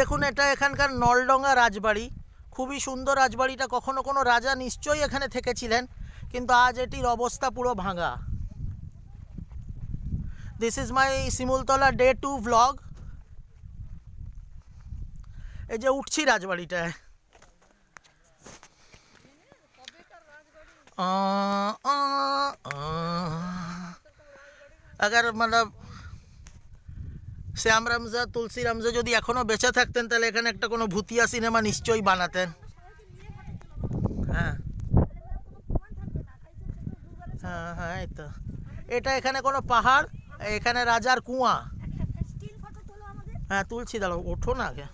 দেখুন এটা এখানকার নলডঙ্গা রাজবাড়ি খুবই সুন্দর রাজবাড়িটা কখনো কোনো রাজা নিশ্চয়ই এখানে থেকেছিলেন কিন্তু আজ এটির অবস্থা পুরো ভাঙা this is my Simultala day two vlog এই যে উঠছি রাজবাড়িটায় আ, আ, আ। अगर मतलब শ্যাম রামজা তুলসী রামজা যদি এখনও বেঁচে থাকতেন তাহলে এখানে একটা কোনো ভুতিয়া সিনেমা নিশ্চয়ই বানাতেন। হ্যাঁ। হ্যাঁ হ্যাঁ এই তো। এটা এখানে কোনো পাহাড় এখানে রাজার কুয়া। হ্যাঁ তুলছি দাঁড়াও ওঠো না আগে।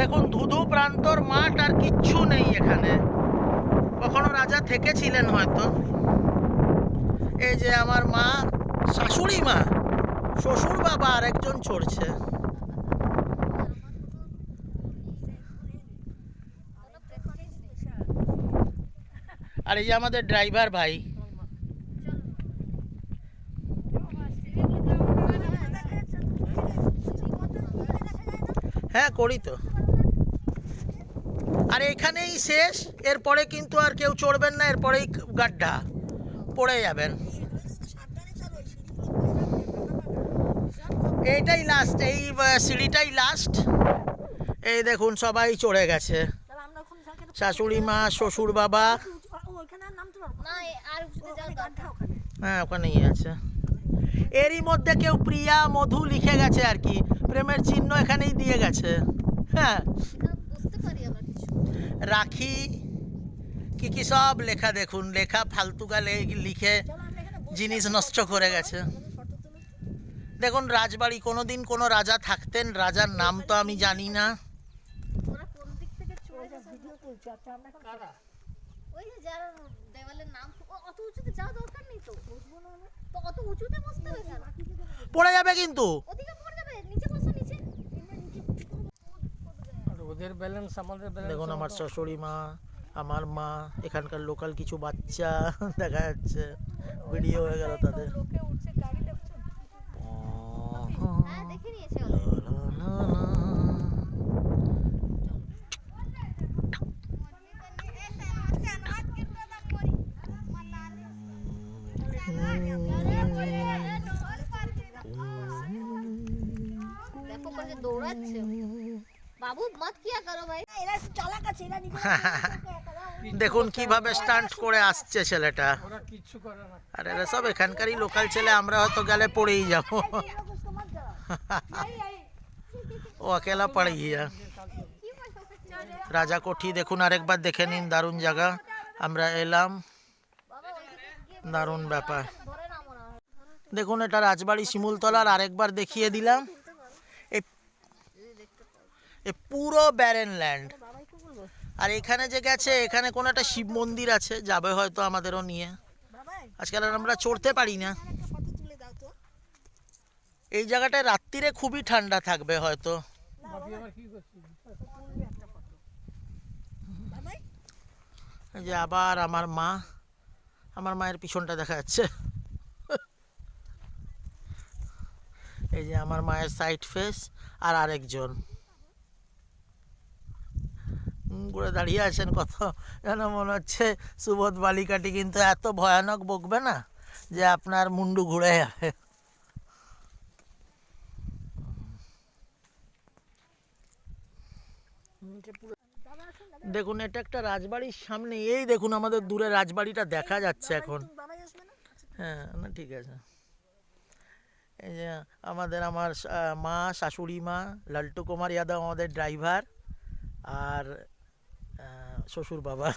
দেখুন, ধুধু প্রান্তর মাঠ আর কিচ্ছু নেই এখানে। কখনো রাজা থেকেছিলেন হয়তো। এই যে আমার মা, শাশুড়ি মা, শ্বশুর বাবা আর একজন চড়ছে। আর এই যে আমাদের ড্রাইভার ভাই। হ্যাঁ করি তো। আর এখানেই শেষ। এরপরে কিন্তু আর কেউ চড়বেন না এরপরেই গাড্ডা পড়ে যাবেন। এইটাই লাস্ট এই সিঁড়িটাই লাস্ট এই দেখুন সবাই চড়ে গেছে। শাশুড়ি মা শ্বশুর বাবা। হ্যাঁ ওখানেই আছে। এরই মধ্যে কেউ প্রিয়া মধু লিখে গেছে আর কি। প্রেমের চিহ্ন এখানেই দিয়ে গেছে। হ্যাঁ না, বুঝতে পারি আমরা কিছু রাখি। কি কি সব লেখা দেখুন লেখা ফালতু গালে লিখে জিনিস নষ্ট করে গেছে। দেখুন রাজবাড়ি কোনো দিন কোনো রাজা থাকতেন রাজার নাম তো আমি জানি না। ওরা কোন দিক থেকে চলে গেছে ওই যে যারা দেওয়ালের নাম ও- অত উঁচুতে যাওয়া দরকার নেই তো? বসবো না আমরা। তো অত উঁচুতে বসতে হবে কেন? পড়ে যাবে কিন্তু ওদিকে পড়ে যাবে নিচে বসো নিচে আর ওদের ব্যালেন্স আমাদের ব্যালেন্স দেখুন আমার শাশুড়ি মা আমার মা এখানকার লোকাল কিছু বাচ্চা দেখা যাচ্ছে। ভিডিও হয়ে গেল তাদের। হ্যাঁ মত কিয়া করো ভাই? এরা চালাক আছে এরা দেখুন কীভাবে স্টান্ট করে আসছে ছেলেটা। আর এরা সব এখানকারই লোকাল ছেলে আমরা হয়তো গেলে পড়েই যাব। ও অকেলা পড়ে গিয়া। রাজা কোঠি দেখুন আরেকবার দেখে নিন দারুণ জায়গা। আমরা এলাম। দারুণ ব্যাপার। দেখুন এটা রাজবাড়ি শিমুলতলার আরেকবার দেখিয়ে দিলাম। এ পুরো ব্যারেন ল্যান্ড আর এখানে যে গেছে, এখানে কোনো একটা শিব মন্দির আছে, যাবে হয়তো আমাদেরও নিয়ে। আজকাল আমরা চড়তে পারি না। এই জায়গাটায় রাত্রিরে খুবই ঠান্ডা থাকবে হয়তো। যে আবার আমার মা, আমার মায়ের পিছনটা দেখা যাচ্ছে। এই যে আমার মায়ের সাইড ফেস আর আরেকজন। করে দাঁড়িয়ে আছেন কত? যেন মনে হচ্ছে সুবোধ বালিকাটি কিন্তু এত ভয়ানক বকবে না যে আপনার মুন্ডু ঘুরে যাবে দেখুন, এটা একটা রাজবাড়ির সামনে। এই দেখুন, আমাদের দূরে রাজবাড়িটা দেখা যাচ্ছে এখন। হ্যাঁ না, ঠিক আছে। এই যে আমাদের আমার মা, শাশুড়ি মা, লাল্টু কুমার যাদব আমাদের ড্রাইভার আর শ্বশুর বাবা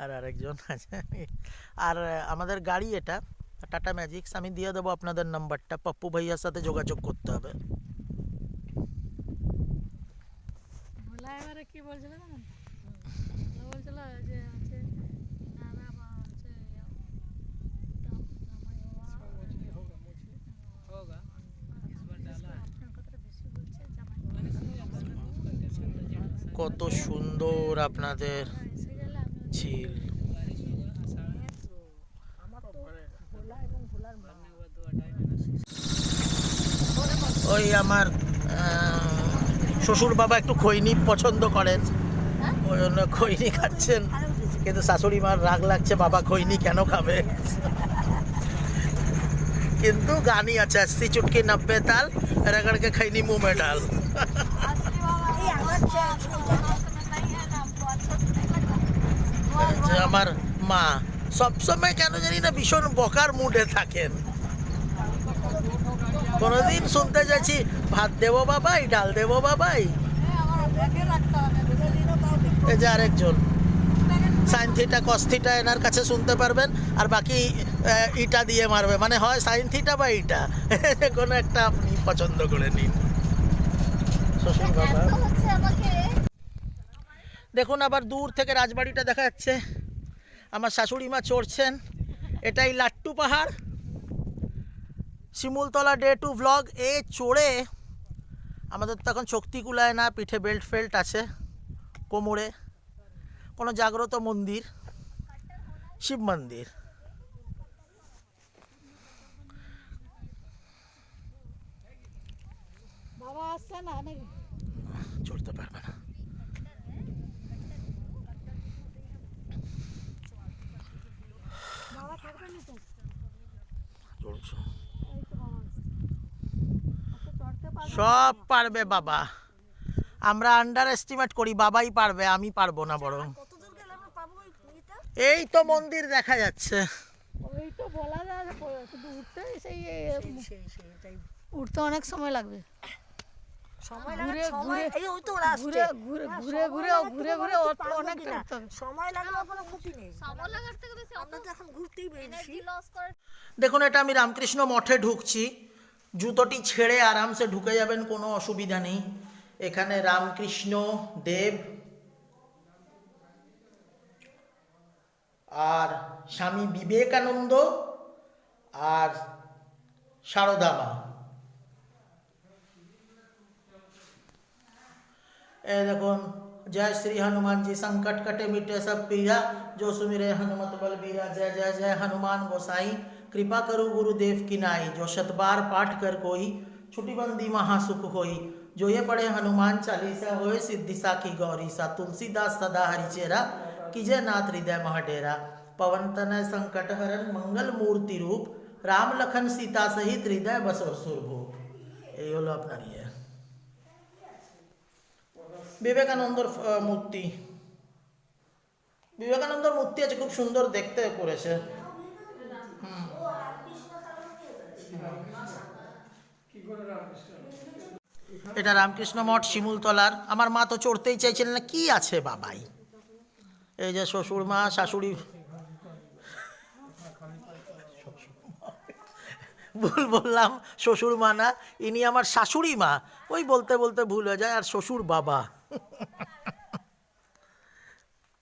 আর আরেকজন আছে। আর আমাদের গাড়ি এটা টাটা ম্যাজিক্স আমি দিয়ে দেবো আপনাদের নাম্বারটা, পাপ্পু ভাইয়ার সাথে যোগাযোগ করতে হবে। কি বলছিল বলছিল যে কত সুন্দর আপনাদের ছিল ওই আমার শ্বশুর বাবা একটু খৈনি পছন্দ করেন। ওই জন্য খৈনি খাচ্ছেন। কিন্তু শাশুড়ি মার রাগ লাগছে, বাবা খৈনি কেন খাবে? কিন্তু গানই আছে চুটকি নব্বে তাল রেগড়কে খৈনি মুমে ডাল। আমার মা। সবসময় কেন জানি না ভীষণ বকার মুডে থাকেন। কোনোদিন শুনতে যাচ্ছি ভাত দেবো বাবাই ডাল দেবো বাবাই? এই যে আরেকজন। সাইন থিটা কস থিটা এনার কাছে শুনতে পারবেন আর বাকি ইটা দিয়ে মারবে। মানে হয় সাইন থিটা বা ইটা। কোনো একটা আপনি পছন্দ করে নিন। শ্বশুর বাবা। দেখুন আবার দূর থেকে রাজবাড়িটা দেখা যাচ্ছে। আমার শাশুড়ি মা চড়ছেন। এটাই লাট্টু পাহাড়। শিমুলতলা ডে টু ব্লগ এ চড়ে আমাদের তো এখন শক্তি কুলায় না, পিঠে বেল্ট ফেল্ট আছে কোমরে। কোনো জাগ্রত মন্দির, শিব মন্দির। বাবা আসছে না নাকি চড়তে পারবে না বাবা থাকবে না তো চড়ছো। এই তো বাবা আসছে। আচ্ছা, চড়তে পারবে সব পারবে বাবা আমরা আন্ডার এস্টিমেট করি বাবাই পারবে আমি পারব না বরং এই তো মন্দির দেখা যাচ্ছে ওই তো বলা যায় সেই উঠতে অনেক সময় লাগবে সময় লাগে সময় এই ওই তো ওরা ঘুরে ঘুরে ঘুরে ঘুরে ঘুরে ঘুরে বলছি অত- পারব অনেকটা কিনা। উঠতে হবে। সময় লাগলেও কোনো ক্ষতি নেই। সময় লাগার থেকে বেশি আমরা তো এখন ঘুরতেই বেরিয়েছি এনার্জি লস করে দেখুন এটা আমি রামকৃষ্ণ মঠে ঢুকছি। জুতোটি ছেড়ে আরামসে ঢুকে যাবেন কোনো অসুবিধা নেই। এখানে রামকৃষ্ণ দেব আর স্বামী বিবেকানন্দ আর সারদা ए देखो जय श्री हनुमान जी, संकट कटे मिटे सब पीरा जो सुमिरे हनुमत बलबीरा जय जय जय हनुमान गोसाई, कृपा करो गुरुदेव की नाई, जो शतबार पाठ कर कोई छुट्टीबंदी महासुख होई। जो ये पढ़े हनुमान चालीसा हो सिद्धिशा की गौरीसा तुलसीदास सदा हरिचेरा कीजे नाथ हृदय महडेरा पवन तनय संकट हरण मंगल मूर्ति रूप, राम लखन सीता सहित हृदय बसोर सुरभूप। ये लो अपना বিবেকানন্দর মূর্তি। বিবেকানন্দর মূর্তি আছে, খুব সুন্দর দেখতে করেছে। এটা রামকৃষ্ণ মঠ, শিমুলতলার। আমার মা তো চড়তেই চাইছিলেন না, কি আছে বাবাই? এই যে শ্বশুর মা, শাশুড়ি ভুল বললাম, শ্বশুর মা না, ইনি আমার শাশুড়ি মা। ওই বলতে বলতে ভুল হয়ে যায়, আর শ্বশুর বাবা।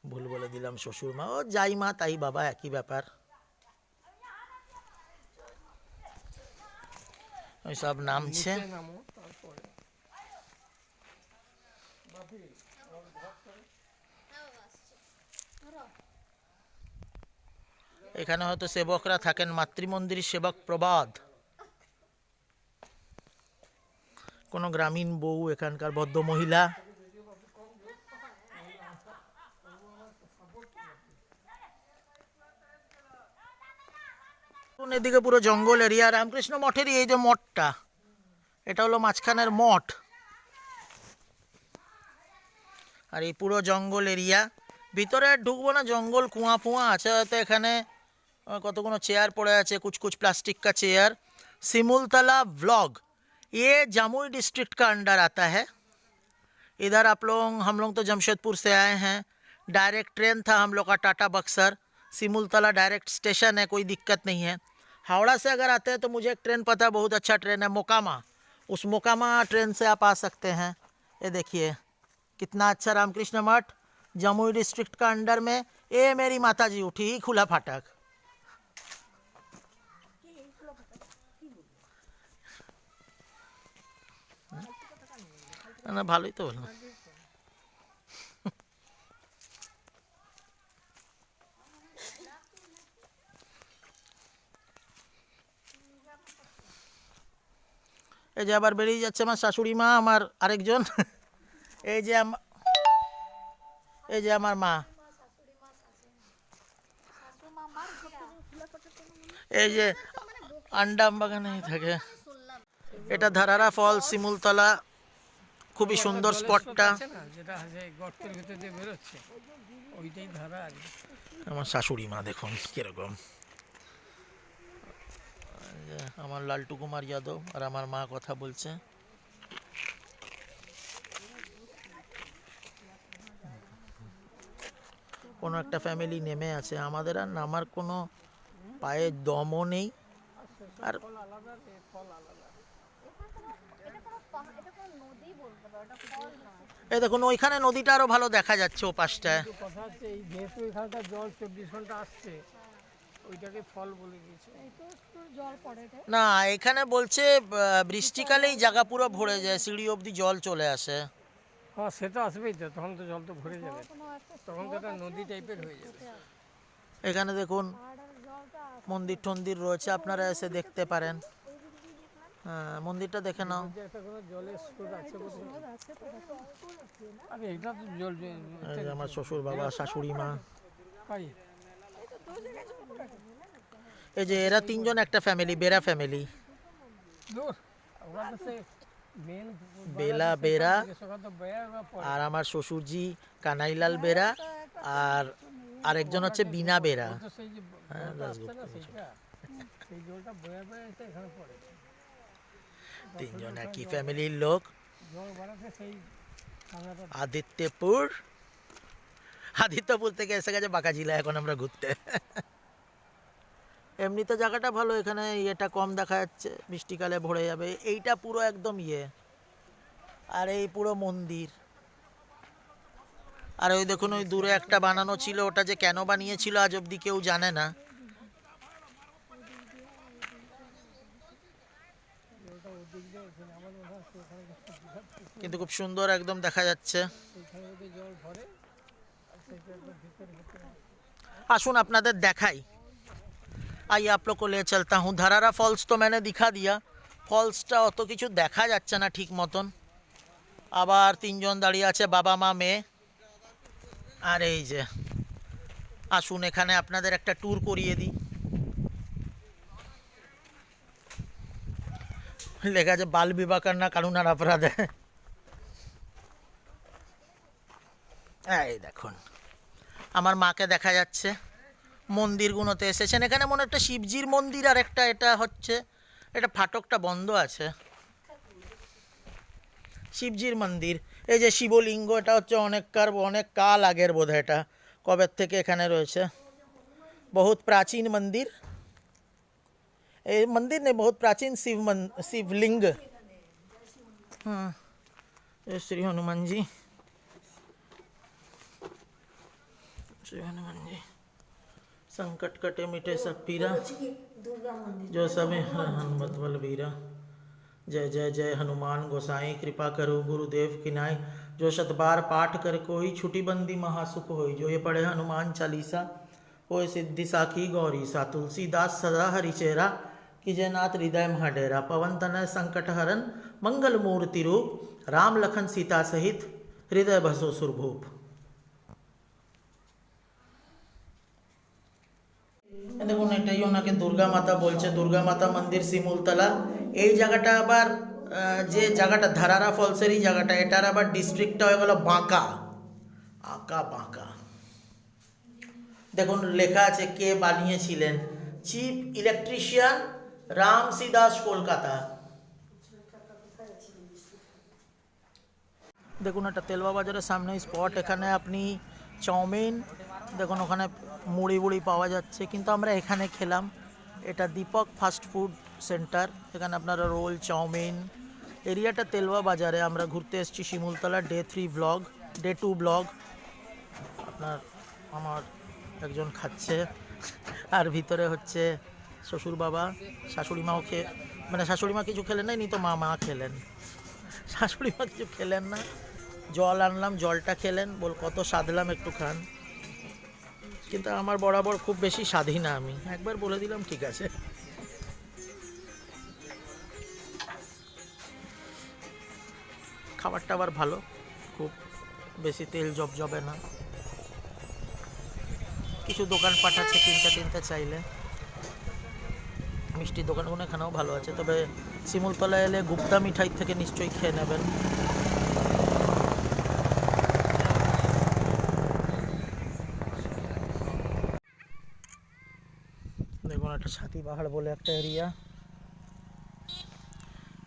ভুল বলে দিলাম শ্বশুর মা। ও যাই মা তাই বাবা একই ব্যাপার। ওই সব নামছে। এখানে হয়তো সেবকরা থাকেন মাতৃমন্দির সেবক প্রবাদ। কোনো গ্রামীণ বউ এখানকার বদ্ধ মহিলা। দেখুন, এদিকে পুরো জঙ্গল এরিয়া রামকৃষ্ণ মঠেরই এই যে মঠটা এটা হলো মাঝখানের মঠ আর এই পুরো জঙ্গল এরিয়া ভিতরে আর ঢুকবো না জঙ্গল কুয়া ফুয়া আছে হয়তো এখানে আহ, কতগুলো চেয়ার পড়ে আছে कुछ कुछ प्लास्टिक का चेयर सिमुलतला व्लॉग ये जमुई डिस्ट्रिक्ट का अंडर आता है इधर आप लोग हम लोग तो जमशेदपुर से आए हैं डायरेक्ट ट्रेन था हम लोग का टाटा बक्सर सिमुलतला डायरेक्ट स्टेशन है कोई दिक्कत नहीं है हावड़ा से अगर आते हैं तो मुझे एक ट्रेन पता है, बहुत अच्छा ट्रेन है, मोकामा। उस मोकामा ट्रेन से आप आ सकते हैं। ये देखिए, कितना अच्छा रामकृष्ण मठ। जमुई डिस्ट्रिक्ट का अंडर में, ए, मेरी माता जी उठी ही खुला फाटक। ना भाई तो बोलो এই যে আবার বেরিয়ে যাচ্ছে আমার শাশুড়ি মা, আমার আরেকজন। এই যে এই যে আমার মা। এই যে আন্ডাম বাগানেই থাকে। এটা ধারারা ফল, শিমুলতলা। খুবই সুন্দর স্পটটা। আমার শাশুড়ি মা দেখুন, কীরকম। আমার লালটু কুমার যাদব আর আমার মা কথা বলছে। কোনো একটা ফ্যামিলি নেমে আছে। আমাদের আর নামার কোনো পায়ে দমও নেই। আর দেখুন, ওইখানে নদীটা আরও ভালো দেখা যাচ্ছে ও পাশটায় জল চব্বিশ ঘণ্টা আসছে ওইটাকে ফল বলে দিয়েছে। না এখানে বলছে বৃষ্টিকালেই জায়গা পুরো ভরে যায় সিঁড়ি অবধি জল চলে আসে। হ্যাঁ সে তো আসবেই তো তখন তো জল তো ভরে যাবে। তখন তো একটা নদী টাইপের হয়ে যাবে। এখানে দেখুন মন্দির টন্দির রয়েছে আপনারা এসে দেখতে পারেন। হ্যাঁ মন্দিরটা দেখে নাও। যে একটা কোনো জলের স্রোত আছে বোধহয়। আছে তো দেখো। আরে এটা তো জল এই যে আমার শ্বশুর বাবা শাশুড়ি মা এই যে এরা তিনজন একটা ফ্যামিলি বেরা ফ্যামিলি বেলা বেরা আর আমার শ্বশুরজি কানাইলাল বেরা আর আরেকজন হচ্ছে বিনা বেরা হ্যাঁ, পড়ে। তিনজন একই ফ্যামিলির লোক। আদিত্যপুর। আদিত্যপুর থেকে এসে গেছে বাঁকাজিলা এখন আমরা ঘুরতে। এমনিতে জায়গাটা ভালো, এখানে ইয়েটা কম দেখা যাচ্ছে বৃষ্টিকালে ভরে যাবে। এইটা পুরো একদম ইয়ে। আর এই পুরো মন্দির। আর ওই দেখুন, ওই দূরে একটা বানানো ছিল, ওটা যে কেন বানিয়েছিল আজ অব্দি কেউ জানে না। কিন্তু খুব সুন্দর একদম দেখা যাচ্ছে। আসুন আপনাদের দেখাই। आइए आप लोग को ले चलता हूँ धरारा फॉल्स तो मैंने दिखा दिया ফলসটা অত কিছু দেখা যাচ্ছে না ঠিক মতন আবার তিনজন দাঁড়িয়ে আছে বাবা মা মেয়ে আর এই যে আসুন এখানে আপনাদের একটা ট্যুর করিয়ে দিই লেখা আছে বাল বিবাহ না কারুনার অপরাধ এই দেখুন আমার মাকে দেখা যাচ্ছে মন্দিরগুলোতে এসেছেন এখানে মনে হয় একটা শিবজির মন্দির আর একটা এটা হচ্ছে এটা ফাটকটা বন্ধ আছে শিবজির মন্দির এই যে শিবলিঙ্গ এটা হচ্ছে অনেককার অনেক কাল আগের বোধ হয় এটা কবের থেকে এখানে রয়েছে বহুত প্রাচীন মন্দির এই মন্দির নেই বহুত প্রাচীন শিব মন শিবলিঙ্গ हाँ जय श्री हनुमान जी श्री हनुमान जी संकट कटे मिटे सब पीरा। जो सब हनुमत बल बीरा जय जय जय हनुमान गोसाई कृपा करो गुरुदेव किनाई जो शतबार पाठ कर कोई छुटी बंदी महासुख होई। जो ये पढ़े हनुमान चालीसा होय सिद्धि साखी गौरी। सा तुलसीदास सदा हरि चेहरा कि जयनाथ हृदय महाडेरा पवन तनय संकट हरन मंगल मूर्ति रूप। राम लखन सीता सहित हृदय भसो सुरभूप। দেখুন এটাই ওনাকে দুর্গা মাতা বলছে, দুর্গা মাতা মন্দির শিমুলতলা এই জায়গাটা আবার যে জায়গাটা ধারারা ফলসেরই জায়গাটা, এটার আবার ডিস্ট্রিক্টটা হয়ে গেল বাঁকা। আঁকা বাঁকা। দেখুন, লেখা আছে কে বানিয়েছিলেন। Chief electrician Ramsi Das Kolkata. দেখুন, একটা তেলবা বাজারের সামনে স্পট এখানে আপনি চাউমিন, দেখুন, ওখানে মুড়ি বুড়ি পাওয়া যাচ্ছে, কিন্তু আমরা এখানে খেলাম। এটা দীপক ফাস্ট ফুড সেন্টার, এখানে আপনারা রোল, চাউমিন, এরিয়াটা তেলবা বাজারে আমরা ঘুরতে এসেছি Simultala day three blog, day two blog. আপনার, আমার একজন খাচ্ছে, আর ভিতরে হচ্ছে শ্বশুর বাবা, শাশুড়ি মাও খেয়ে মানে শাশুড়ি মা কিছু খেলেন না নি তো মা মা খেলেন। শাশুড়ি মা কিছু খেলেন না, জল আনলাম, জলটা খেলেন, বল কত সাধলাম একটু খান। কিন্তু আমার বরাবর খুব বেশি স্বাধীন না আমি। একবার বলে দিলাম, ঠিক আছে। খাবারটা আবার ভালো, খুব বেশি তেল জবজবে না। কিছু দোকানপাট আছে তিনটে তিনটে চাইলে। মিষ্টির দোকানগুলো এখানেও ভালো আছে, তবে শিমুলতলা এলে গুপ্তা মিঠাই থেকে নিশ্চয়ই খেয়ে নেবেন দেখুন একটা ছাতি পাহাড় বলে একটা এরিয়া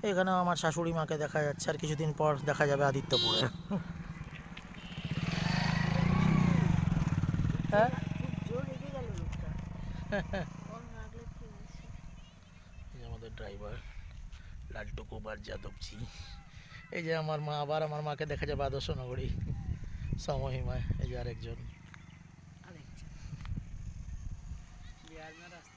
এখানেও আমার শাশুড়ি মাকে দেখা যাচ্ছে, আর কিছুদিন পর দেখা যাবে আদিত্যপুরে। হ্যাঁ? আমাদের ড্রাইভার লাড্ডু কুমার যাদবজি এই যে আমার মা, আবার আমার মাকে দেখা যাবে আদর্শ নগরী। সমহিমায়, এই যে আরেকজন। बिहार में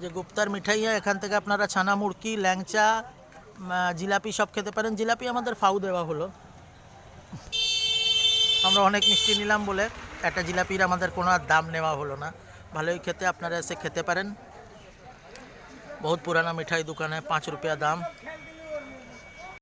যে গুপ্তার মিঠাইয়া এখান থেকে আপনারা ছানা মুরকি, ল্যাংচা জিলাপি সব খেতে পারেন। জিলাপি আমাদের ফাউ দেওয়া হলো। আমরা অনেক মিষ্টি নিলাম বলে একটা জিলাপির আমাদের কোনো আর দাম নেওয়া হলো না। ভালোই খেতে আপনারা এসে খেতে পারেন। বহুত পুরানা মিঠাই দোকানে, পাঁচ রুপিয়া দাম।